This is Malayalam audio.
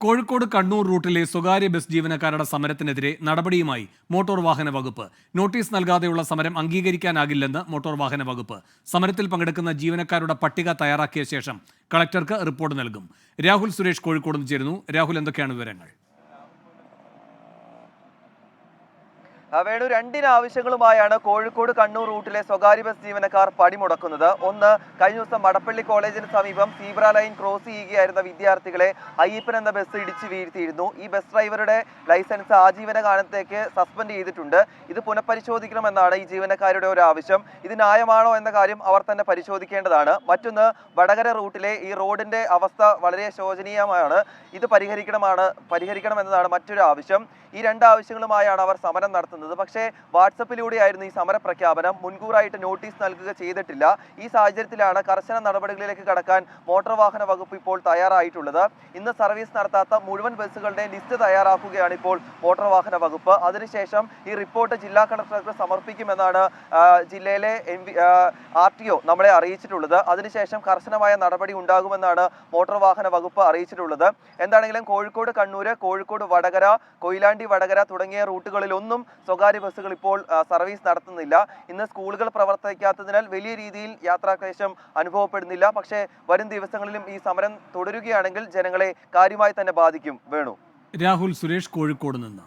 കോഴിക്കോട് കണ്ണൂർ റൂട്ടിലെ സ്വകാര്യ ബസ് ജീവനക്കാരുടെ സമരത്തിനെതിരെ നടപടിയുമായി മോട്ടോർ വാഹന വകുപ്പ്. നോട്ടീസ് നൽകാതെയുള്ള സമരം അംഗീകരിക്കാനാകില്ലെന്ന് മോട്ടോർ വാഹന വകുപ്പ്. സമരത്തിൽ പങ്കെടുക്കുന്ന ജീവനക്കാരുടെ പട്ടിക തയ്യാറാക്കിയ ശേഷം കളക്ടർക്ക് റിപ്പോർട്ട് നൽകും. രാഹുൽ സുരേഷ് കോഴിക്കോട് ചേരുന്നു. രാഹുൽ എന്തൊക്കെയാണ് വിവരങ്ങൾ? വേണു രണ്ടിന് ആവശ്യങ്ങളുമായാണ് കോഴിക്കോട് കണ്ണൂർ റൂട്ടിലെ സ്വകാര്യ ബസ് ജീവനക്കാർ പണിമുടക്കുന്നത്. ഒന്ന് കഴിഞ്ഞ ദിവസം മടപ്പള്ളി കോളേജിന് സമീപം സീബ്ര ലൈൻ ക്രോസ് ചെയ്യുകയായിരുന്ന വിദ്യാർത്ഥികളെ അയ്യപ്പൻ എന്ന ബസ് ഇടിച്ചു വീഴ്ത്തിയിരുന്നു. ഈ ബസ് ഡ്രൈവറുടെ ലൈസൻസ് ആജീവന സസ്പെൻഡ് ചെയ്തിട്ടുണ്ട്. ഇത് പുനഃപരിശോധിക്കണമെന്നാണ് ഈ ജീവനക്കാരുടെ ഒരു ആവശ്യം. ഇത് ന്യായമാണോ എന്ന കാര്യം അവർ തന്നെ പരിശോധിക്കേണ്ടതാണ്. മറ്റൊന്ന് വടകര റൂട്ടിലെ ഈ റോഡിന്റെ അവസ്ഥ വളരെ ശോചനീയമാണ്. ഇത് പരിഹരിക്കണമാണ് പരിഹരിക്കണമെന്നതാണ് മറ്റൊരു ആവശ്യം. ഈ രണ്ട് ആവശ്യങ്ങളുമായാണ് അവർ സമരം നടത്തുന്നത്. പക്ഷേ വാട്സപ്പിലൂടെയായിരുന്നു ഈ സമര പ്രഖ്യാപനം മുൻകൂറായിട്ട് നോട്ടീസ് നൽകുക ചെയ്തിട്ടില്ല. ഈ സാഹചര്യത്തിലാണ് കർശന നടപടികളിലേക്ക് കടക്കാൻ മോട്ടോർ വാഹന വകുപ്പ് ഇപ്പോൾ തയ്യാറായിട്ടുള്ളത്. ഇന്ന് സർവീസ് നടത്താത്ത മുഴുവൻ ബസ്സുകളുടെ ലിസ്റ്റ് തയ്യാറാക്കുകയാണ് ഇപ്പോൾ മോട്ടോർ വാഹന വകുപ്പ്. അതിനുശേഷം ഈ റിപ്പോർട്ട് ജില്ലാ കളക്ടർക്ക് സമർപ്പിക്കുമെന്നാണ് ജില്ലയിലെ M V R T O നമ്മളെ അറിയിച്ചിട്ടുള്ളത്. അതിനുശേഷം കർശനമായ നടപടി ഉണ്ടാകുമെന്നാണ് മോട്ടോർ വാഹന വകുപ്പ് അറിയിച്ചിട്ടുള്ളത്. എന്താണെങ്കിലും കോഴിക്കോട് കണ്ണൂര് കോഴിക്കോട് വടകര കൊയിലാണ്ടി വടകര തുടങ്ങിയ റൂട്ടുകളിലൊന്നും സ്വകാര്യ ബസ്സുകൾ ഇപ്പോൾ സർവീസ് നടത്തുന്നില്ല. ഇന്ന് സ്കൂളുകൾ പ്രവർത്തിക്കാത്തതിനാൽ വലിയ രീതിയിൽ യാത്രാക്ലേശം അനുഭവപ്പെടുന്നില്ല. പക്ഷേ വരും ദിവസങ്ങളിലും ഈ സമരം തുടരുകയാണെങ്കിൽ ജനങ്ങളെ കാര്യമായി തന്നെ ബാധിക്കും. വേണു. രാഹുൽ സുരേഷ് കോഴിക്കോട് നിന്ന്.